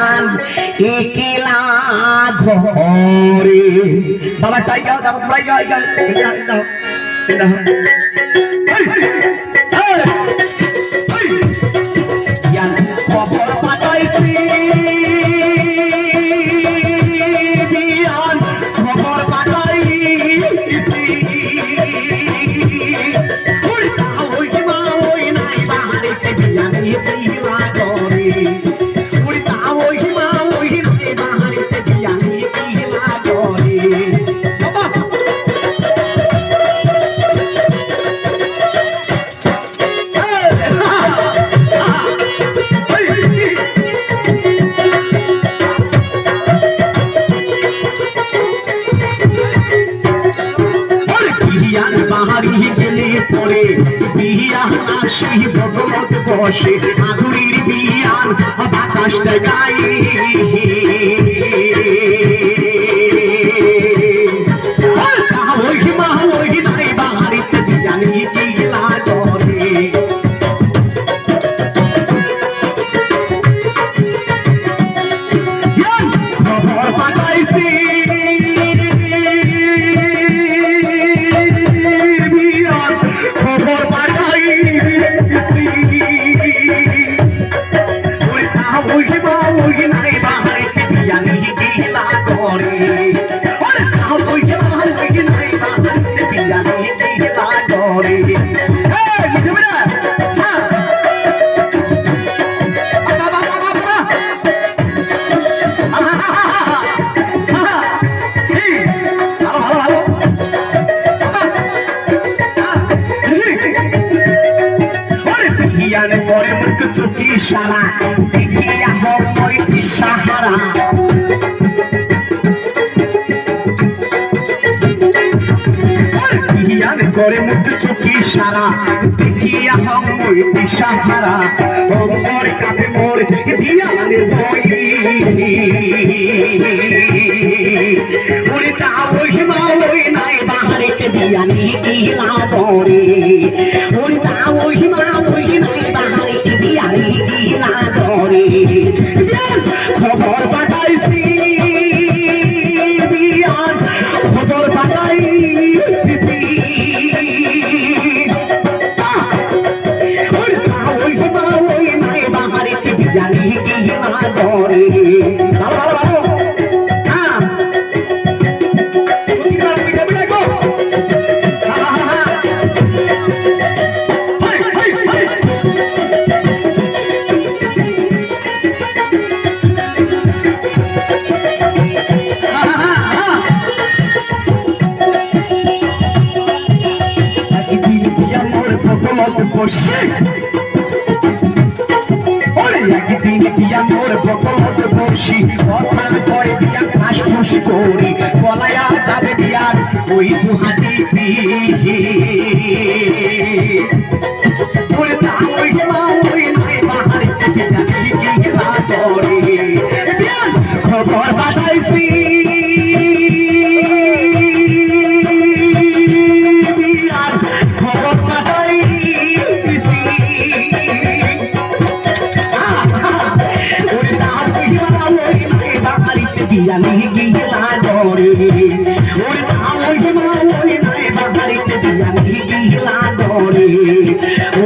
আন একলা ঘরে বাবা টাইগাও দাও টাইগাও টাইগাও টাইগাও গেলে পরে বিয়ান আসি ভগবত বসে। আধুরির বাতাস দেখাই ওই তা ওই মা ওই নাই গিলা করে ওই তা ওই মা ওই নাই বাহারিতে বিয়ানি গিলা করে এই বুঝবে না হ্যাঁ বাবা বাবা বাবা ভালো ভালো করে মুখ চুকি সারা দেখিয়া হয় সাহারা অমর কাপে মোর বিয়ানের বই। ওরে তা ওই মা ওই নাই বাহারিতে বিয়ানি কিলা করে ওরে তা বাহারিতে কি না করে। ভালো ভালো ভালো। মোর প্রথমত বসি কথা কয় বিয়া ফাঁস করি, বলায়া যাবে বিয়ার ওই দুহাটি পিহি খবর পাঠাইছি বাহারিতে বিয়া কি গিলা করে ওরে তা ওই মা ওই নাই বাহারিতে বিয়া কি গিলা করে ওরে তা ওই মা ওই নাই বাহারিতে বিয়া কি গিলা